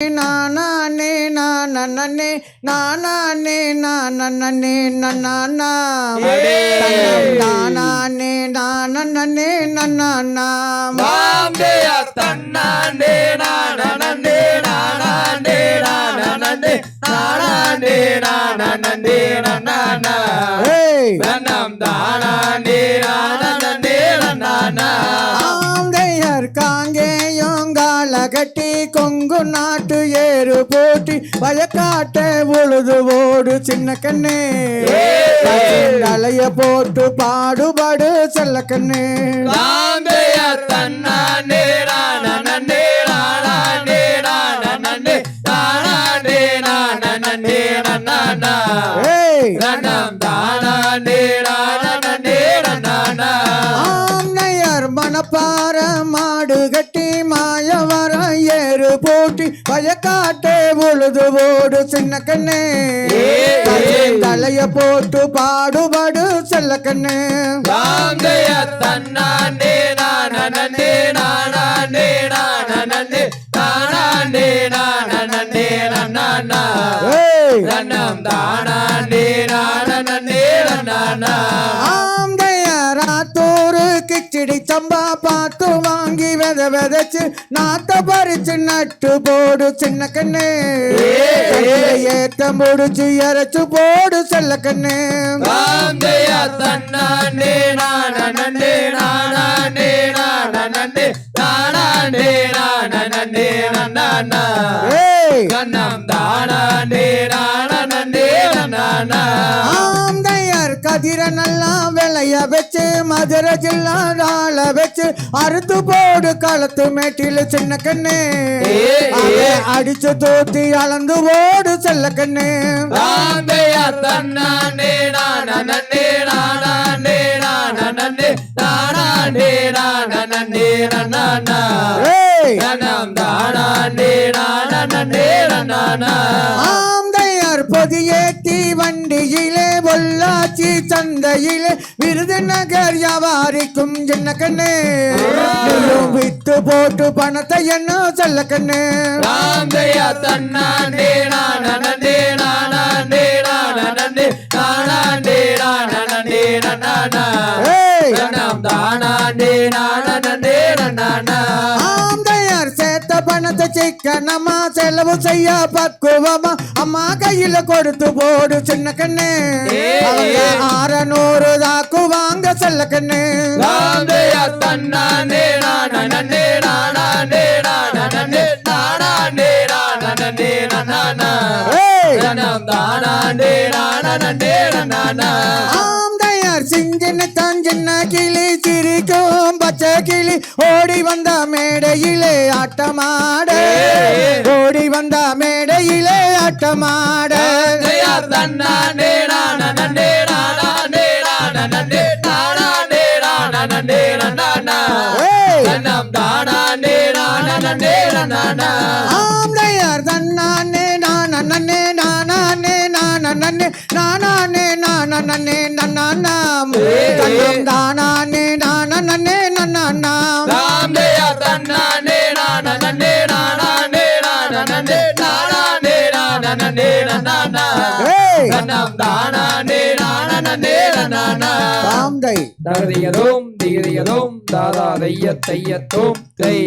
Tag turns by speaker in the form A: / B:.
A: நானே நானே நானே நானே நானா நானே நானே நானா
B: தன்னாண்டே நானே நானே நானே நானே நானே நானா
A: ஏய். கொங்கு நாட்டு ஏறு போட்டி வயக்காட்ட உழுது ஓடு சின்ன கண்ணே. தலைய போட்டு பாடுபாடு செல்ல கண்ணே.
B: நானே நானே நானே
A: போட்டி வயக்காட்ட உழுது ஓடு சின்ன கண்ணே. தலைய போட்டு பாடுபாடு செல்ல கண்ணே.
B: தன்னாண்டே நானே நானே தானாண்டே
A: ஆந்தையராத்தூரு கிச்சடி சம்பா விதைச்சு நாத்த பறிச்சு நட்டு போடு சின்ன கண்ணு. ஏத்த முடிச்சு இறைச்சு போடு செல்ல கண்ணு.
B: தன்னாண்டே நானே நானே நானே நானே நானே கண்ணம் நானே நானா
A: ஆந்தையர் கதிர நல்லா விளைய வச்சு மதுரை ஜில்லா ஆள வச்சு அறுத்து போடு களத்து மேட்டில சின்ன கண்ணு. அடிச்சு தூத்தி அளந்து ஓடு செல்ல கண்ணு.
B: ராந்தைய தன்னாண்டே நானே நானே நானே நானே நானே நானா
A: பொதியேத்தி வண்டியிலே பொள்ளாச்சி சந்தையிலே விருதுநகர் வியாபாரிக்கும் சின்ன கண்ணு? வித்து போட்டு பணத்தை என்ன செல்ல கண்ணு?
B: ராந்தைய தன்னாண்டே நானே நானே நானே நானே நானே நானா தானாண்டே நானே நானா
A: பணத்தை சிக்கனமா செலவு செய்ய பக்குவமா அம்மா கையில கொடுத்து போடு சின்ன கண்ணு. அவங்க அறநூறு தாக்கு வாங்க செல்ல கண்ணு.
B: தன்னாண்டே நானே நானே நானே நானே நானே நானா தானாண்டே நானே நானா
A: ஆந்தையர் சிஞ்சின தஞ்சின கிளி சிரிக்கும். பச்சை கிளி ஓடி வந்த மேடையிலே ஆட்டமாட ஓடி வந்த மேடையிலே ஆட்டமாட
B: தன்னாண்டே நானே நானே நானே நானே நானே நானா கண்ணம் தானாண்டே நானே நானா
A: ஆந்தையர் தன்னானே நானே நானே நானே நானே நானே நானாம் தன்னம் தானானே நானே நானாம்
B: ராந்தைய தன்னாண்டே நானே நானே நானே நானே நானே நானா
A: ஏய்.
B: கண்ணம் தானாண்டே நானே நானா
A: ஆந்தை
B: தகதியதோம் திகதியதோம் தாதா தைய தையத்தோம் தை.